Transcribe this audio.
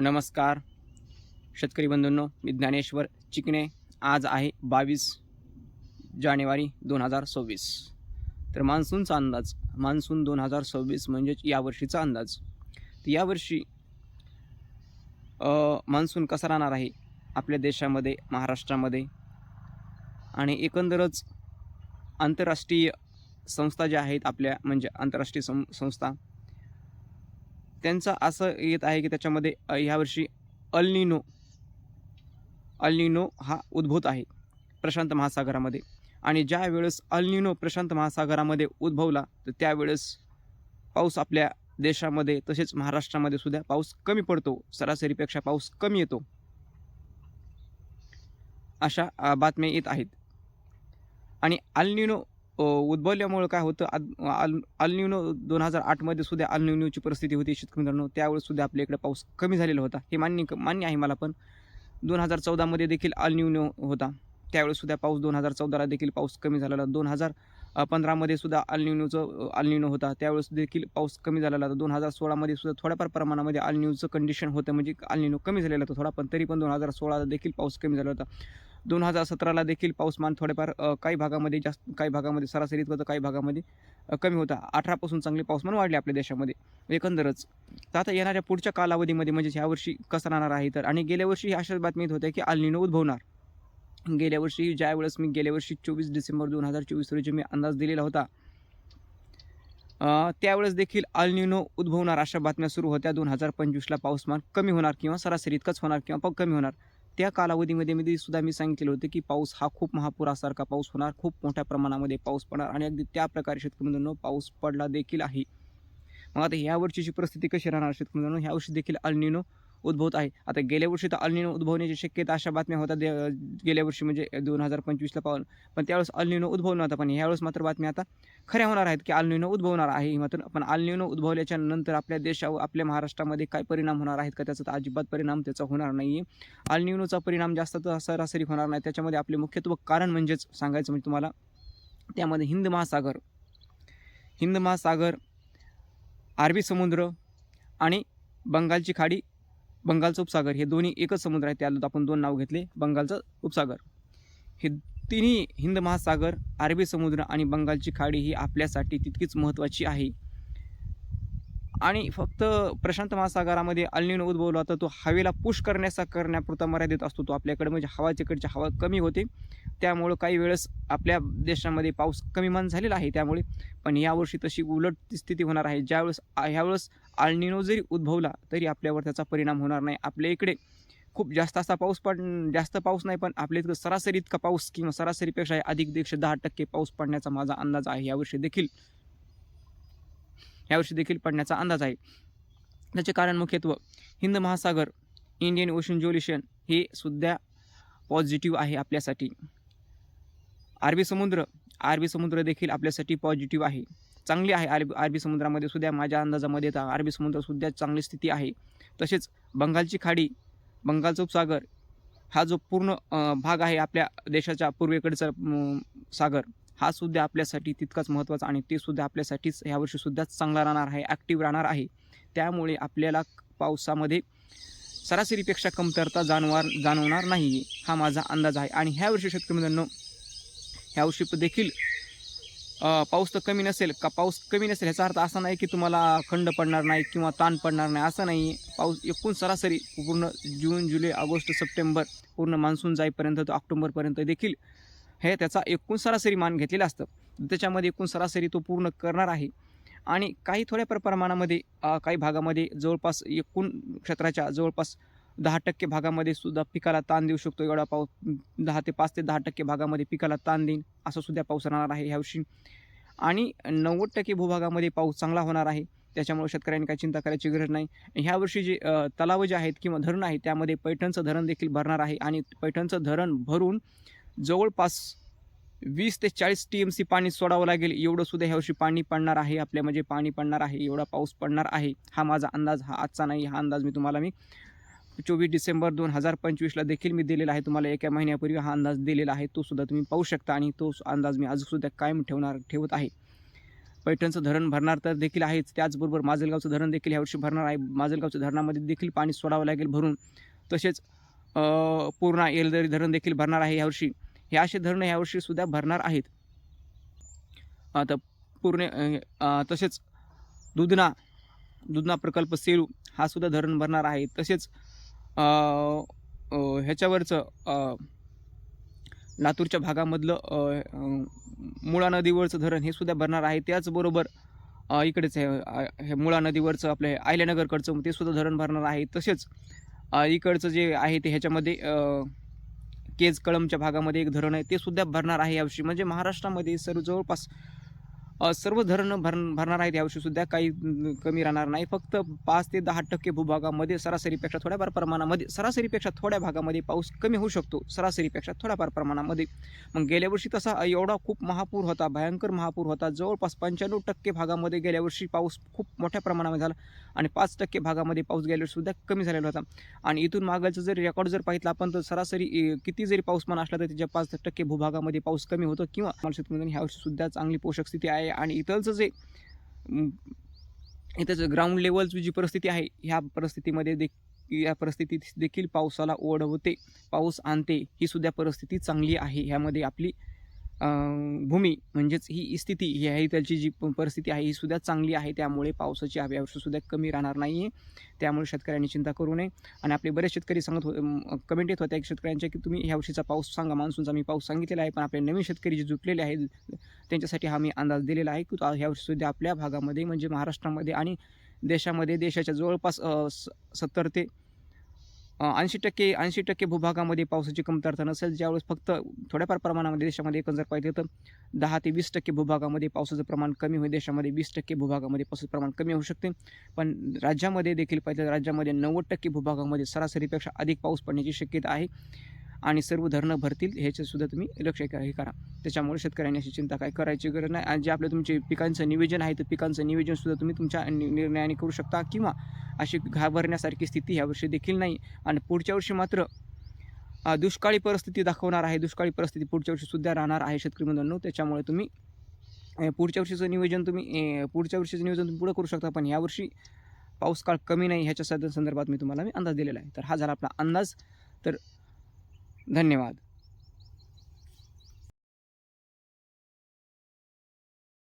नमस्कार. शेतकरी बंधूंनो मी ज्ञानेश्वर चिकणे. आज आहे बावीस जानेवारी दोन हजार सव्वीस. तर मान्सूनचा अंदाज मान्सून दोन हजार सव्वीस म्हणजेच यावर्षीचा अंदाज. तर यावर्षी मान्सून कसा राहणार आहे आपल्या देशामध्ये महाराष्ट्रामध्ये? आणि एकंदरच आंतरराष्ट्रीय संस्था ज्या आहेत आपल्या म्हणजे आंतरराष्ट्रीय सं संस्था त्यांचं असं येत आहे की त्याच्यामध्ये ह्यावर्षी अल्निनो अल्निनो हा उद्भूत आहे प्रशांत महासागरामध्ये. आणि ज्या वेळेस अल्निनो प्रशांत महासागरामध्ये उद्भवला तर त्यावेळेस पाऊस आपल्या देशामध्ये तसेच महाराष्ट्रामध्ये सुद्धा पाऊस कमी पडतो. सरासरीपेक्षा पाऊस कमी येतो. अशा बातम्या येत आहेत. आणि अल्निनो उद्भवल्यामुळं काय होतं अल अल्निनो दोन हजार आठमध्ये सुद्धा अल्निनोची परिस्थिती होती शेतकरी मित्रांनो. त्यावेळेस सुद्धा आपल्या इकडे पाऊस कमी झालेला होता. हे मान्य मान्य आहे मला पण. दोन हजार चौदामध्ये देखील अल्निनो होता. त्यावेळेस सुद्धा पाऊस दोन हजार चौदाला देखील पाऊस कमी झालेला दोन हजार पंधरामध्ये सुद्धा अल्निनोचं अल्निनो होता. त्यावेळेस देखील पाऊस कमी झालेला होता. दोन हजार सोळामध्ये सुद्धा थोड्याफार प्रमाणामध्ये अल्निनोचं कंडिशन होतं. म्हणजे अल्निनो कमी झालेला होता थोडा पण तरी पण दोन हजार सोळाला देखील पाऊस कमी झाला होता. दोन हजार सतराला देखील पाऊसमान थोडेफार काही भागामध्ये जास्त काही भागामध्ये सरासरीत होतं काही भागामध्ये कमी होता. अठरापासून चांगले पाऊसमान वाढले आपल्या देशामध्ये एकंदरच. तर आता येणाऱ्या पुढच्या कालावधीमध्ये म्हणजेच ह्या वर्षी कसं राहणार आहे तर? आणि गेल्या वर्षी अशाच बातमी होत्या की अल्निनो उद्भवणार. गेल्या वर्षी ज्या वेळेस मी गेल्या वर्षी चोवीस डिसेंबर दोन हजार चोवीस रोजी मी अंदाज दिलेला होता त्यावेळेस देखील अल्निनो उद्भवणार अशा बातम्या सुरू होत्या. दोन हजार पंचवीसला पाऊसमान कमी होणार किंवा सरासरी इतकंच होणार किंवा कमी होणार. त्या कालावधीमध्ये मी सुद्धा मी सांगितलेलं होतं की पाऊस हा खूप महापुरासारखा पाऊस होणार खूप मोठ्या प्रमाणामध्ये पाऊस पडणार आणि अगदी त्या प्रकारे शेतकरी मित्रांनो पाऊस पडला देखील आहे. मग आता ह्या वर्षीची परिस्थिती कशी राहणार शेतकरी मित्रांनो ह्या वर्षी देखील अल्निनो उद्भवत आहे. आता गेल्या वर्षी तर अल्निनो उद्भवण्याची शक्यता अशा बातम्या होत्या. गेल्या वर्षी म्हणजे दोन हजार पंचवीसला पाहून. पण त्यावेळेस अल्निनो उद्भवलं नव्हता. पण ह्यावेळेस मात्र बातम्या आता खऱ्या होणार आहेत की अल्निनो उद्भवणार आहे मात्र. पण अल्निनो उद्भवल्याच्या नंतर आपल्या देशावर आपल्या महाराष्ट्रामध्ये काय परिणाम होणार आहेत का? त्याचा तर अजिबात परिणाम त्याचा होणार नाही आहे अल्निनोचा परिणाम जास्त तर सरासरी होणार नाही. त्याच्यामध्ये आपले मुख्यत्व कारण म्हणजेच सांगायचं म्हणजे तुम्हाला त्यामध्ये हिंद महासागर हिंद महासागर अरबी समुद्र आणि बंगालची खाडी बंगालचा उपसागर हे दोन्ही एकच समुद्र आहे त्याला आपण दोन नाव घेतले बंगालचा उपसागर. हे तिन्ही हिंद महासागर अरबी समुद्र आणि बंगालची खाडी ही आपल्यासाठी तितकीच महत्त्वाची आहे. आणि फक्त प्रशांत महासागरामध्ये अल्निनो उद्भवला तर तो हवेला पुश करण्याचा करण्यापुरता मर्यादित असतो. तो आपल्याकडे म्हणजे हवाच्याकडची हवा कमी होते त्यामुळं काही वेळेस आपल्या देशामध्ये पाऊस कमीमान झालेला आहे त्यामुळे. पण यावर्षी तशी उलट स्थिती होणार आहे. ज्यावेळेस ह्यावेळेस आळनिनो जरी उद्भवला तरी आपल्यावर त्याचा परिणाम होणार नाही. आपल्या इकडे खूप जास्त असा पाऊस पड जास्त पाऊस नाही पण आपल्या इतकं सरासरी इतका पाऊस किंवा सरासरीपेक्षा अधिक एकशे दहा टक्के पाऊस पडण्याचा माझा अंदाज आहे. यावर्षी देखील यावर्षी देखील पडण्याचा अंदाज आहे. त्याचे कारण मुख्यत्व हिंद महासागर इंडियन ओशन ज्युलिशन हे सुद्धा पॉझिटिव्ह आहे आपल्यासाठी. अरबी समुद्र अरबी समुद्र देखील आपल्यासाठी पॉझिटिव्ह आहे. चांगली आहे अरबी अरबी समुद्रामध्ये. सुद्धा माझ्या अंदाजामध्ये तर अरबी समुद्रसुद्धा चांगली स्थिती आहे. तसेच बंगालची खाडी बंगालचा उपसागर हा जो पूर्ण भाग आहे आपल्या देशाच्या पूर्वेकडचा सागर हा सुद्धा आपल्यासाठी तितकाच महत्त्वाचा आणि ते सुद्धा आपल्यासाठीच ह्यावर्षीसुद्धा चांगला राहणार आहे ॲक्टिव्ह राहणार आहे. त्यामुळे आपल्याला पावसामध्ये सरासरीपेक्षा कमतरता जाणवार जाणवणार नाही हा माझा अंदाज आहे. आणि ह्या वर्षी शेतकरी मित्रांनो ह्या वर्षी देखील पाऊस तर कमी नसेल. का पाऊस कमी नसेल ह्याचा अर्थ असा नाही की तुम्हाला खंड पडणार नाही किंवा ताण पडणार नाही असं नाही. पाऊस एकूण सरासरी पूर्ण जून जुलै ऑगस्ट सप्टेंबर पूर्ण मान्सून जाईपर्यंत तो ऑक्टोंबरपर्यंत देखील हे त्याचा एकूण सरासरी मान घेतलेला असतं. त्याच्यामध्ये एकूण सरासरी तो पूर्ण करणार आहे. आणि काही थोड्या प्र- प्रमाणामध्ये काही भागामध्ये जवळपास एकूण क्षेत्राच्या जवळपास दहा टक्के भागामध्ये सुद्धा पिकाला ताण देऊ शकतो. एवढा पाऊस दहा ते पाच ते दहा टक्के भागामध्ये पिकाला ताण देईन असं सुद्धा पाऊस राहणार आहे ह्यावर्षी आणि नव्वद टक्के भूभागामध्ये पाऊस चांगला होणार आहे. त्याच्यामुळे शेतकऱ्यांनी काही चिंता करायची गरज नाही. ह्यावर्षी जे तलाव जे आहेत किंवा धरण आहे त्यामध्ये पैठणचं धरण देखील भरणार आहे. आणि पैठणचं धरण भरून जवळपास वीस ते चाळीस टी एम सी पाणी सोडावं लागेल. एवढं सुद्धा ह्यावर्षी पाणी पडणार आहे. आपल्या म्हणजे पाणी पडणार आहे. एवढा पाऊस पडणार आहे. हा माझा अंदाज हा आजचा नाही हा अंदाज मी तुम्हाला मी चोवीस डिसेंबर दोन हजार पंचवीसला देखील मी दिलेला आहे. तुम्हाला एका महिन्यापूर्वी हा अंदाज दिलेला आहे. तो सुद्धा तुम्ही पाहू शकता आणि तो अंदाज मी अजूनसुद्धा कायम ठेवणार ठेवत आहे. पैठणचं धरण भरणार तर देखील आहेच. त्याचबरोबर माजलगावचं धरण देखील यावर्षी भरणार आहे. माजलगावच्या धरणामध्ये देखील पाणी सोडावं लागेल भरून. तसेच पूर्णा येलदरी धरण देखील भरणार आहे यावर्षी हे असे धरणं यावर्षीसुद्धा भरणार आहेत. आता पूर्ण तसेच दुधना दुधना प्रकल्प सेलू हा सुद्धा धरण भरणार आहे. तसेच ह्याच्यावरचं लातूरच्या भागामधलं मुळा नदीवरचं धरण हे सुद्धा भरणार आहे. त्याचबरोबर इकडेच हे हे मुळा नदीवरचं आपलं हे आयल्यानगरकडचं ते सुद्धा धरण भरणार आहे. तसेच इकडचं जे आहे ते ह्याच्यामध्ये केज कळमच्या भागामध्ये एक धरण आहे ते सुद्धा भरणार आहे यावर्षी. म्हणजे महाराष्ट्रामध्ये सर्व जवळपास सर्व धरणं भर भरणार आहेत यावर्षी सुद्धा. काही कमी राहणार नाही. फक्त पाच ते दहा टक्के भूभागामध्ये सरासरीपेक्षा थोड्याफार प्रमाणामध्ये सरासरीपेक्षा थोड्या भागामध्ये पाऊस कमी होऊ शकतो. सरासरीपेक्षा थोड्याफार प्रमाणामध्ये. मग गेल्या वर्षी तसा एवढा खूप महापूर होता भयंकर महापूर होता. जवळपास पंच्याण्णव टक्के भागामध्ये गेल्या वर्षी पाऊस खूप मोठ्या प्रमाणामध्ये झाला आणि पाच टक्के भागामध्ये पाऊस गेल्यावरसुद्धा सुद्धा कमी झालेला होता. आणि इथून मागायचं जर रेकॉर्ड जर पाहितला आपण तर सरासरी किती जरी पाऊसमान असला तर त्याच्या पाच टक्के भूभागामध्ये पाऊस कमी होतो किंवा मला शेतकऱ्यांनी ह्या वर्षी सुद्धा चांगली पोषक स्थिती आहे. आणि इथलचं जे अं, इथंचं ग्राउंड लेवलची जी परिस्थिती आहे ह्या परिस्थितीमध्ये दे या परिस्थितीत देखील पावसाला ओढ होते. पाऊस आणते ही सुद्धा परिस्थिती चांगली आहे. ह्यामध्ये आपली भूमी म्हणजेच ही स्थिती ही आहे त्याची जी प- परिस्थिती आहे ही सुद्धा चांगली आहे. त्यामुळे पावसाची यावर्षी सुद्धा कमी राहणार नाही आहे त्यामुळे शेतकऱ्यांनी चिंता करू नये. आणि आपले बरेच शेतकरी सांगत हो कमेंट येत होत्या शेतकऱ्यांच्या की तुम्ही ह्या वर्षीचा पाऊस सांगा. मान्सूनचा मी पाऊस सांगितलेला आहे पण आपले नवीन शेतकरी जे जुटलेले आहेत त्यांच्यासाठी हा मी अंदाज दिलेला आहे की ह्या वर्षीसुद्धा आपल्या भागामध्ये म्हणजे महाराष्ट्रामध्ये आणि देशामध्ये देशाच्या जवळपास स- सत्तर ते ऐंशी टक्के ऐंशी टक्के भूभागामध्ये पावसाची कमतरता नसेल ज्यावेळेस फक्त थोड्याफार प्रमाणामध्ये देशामध्ये एकंदर पाहिजे तर दहा ते वीस टक्के भूभागामध्ये पावसाचं प्रमाण कमी होईल. देशामध्ये वीस टक्के भूभागामध्ये पावसाचं प्रमाण कमी होऊ शकते. पण राज्यामध्ये देखील पाहिजे तर राज्यामध्ये नव्वद टक्के भूभागामध्ये सरासरीपेक्षा अधिक पाऊस पडण्याची शक्यता आहे. आणि सर्व धरणं भरतील ह्याचंसुद्धा तुम्ही लक्ष हे करा. त्याच्यामुळे शेतकऱ्यांनी अशी चिंता काय करायची गरज नाही. आणि जे आपलं तुमचे पिकांचं नियोजन आहे तर पिकांचं नियोजनसुद्धा तुम्ही तुमच्या निर्णयाने करू शकता किंवा अशी घाबरण्यासारखी स्थिती ह्या वर्षी देखील नाही. आणि पुढच्या वर्षी मात्र दुष्काळी परिस्थिती दाखवणार आहे. दुष्काळी परिस्थिती पुढच्या वर्षीसुद्धा राहणार आहे शेतकरी बंधूंनो. त्याच्यामुळे तुम्ही पुढच्या वर्षीचं नियोजन तुम्ही पुढच्या वर्षीचं नियोजन तुम्ही पुढं करू शकता. पण यावर्षी पाऊस काळ कमी नाही ह्याच्या संदर्भात मी तुम्हाला मी अंदाज दिलेला आहे. तर हा झाला आपला अंदाज. तर धन्यवाद.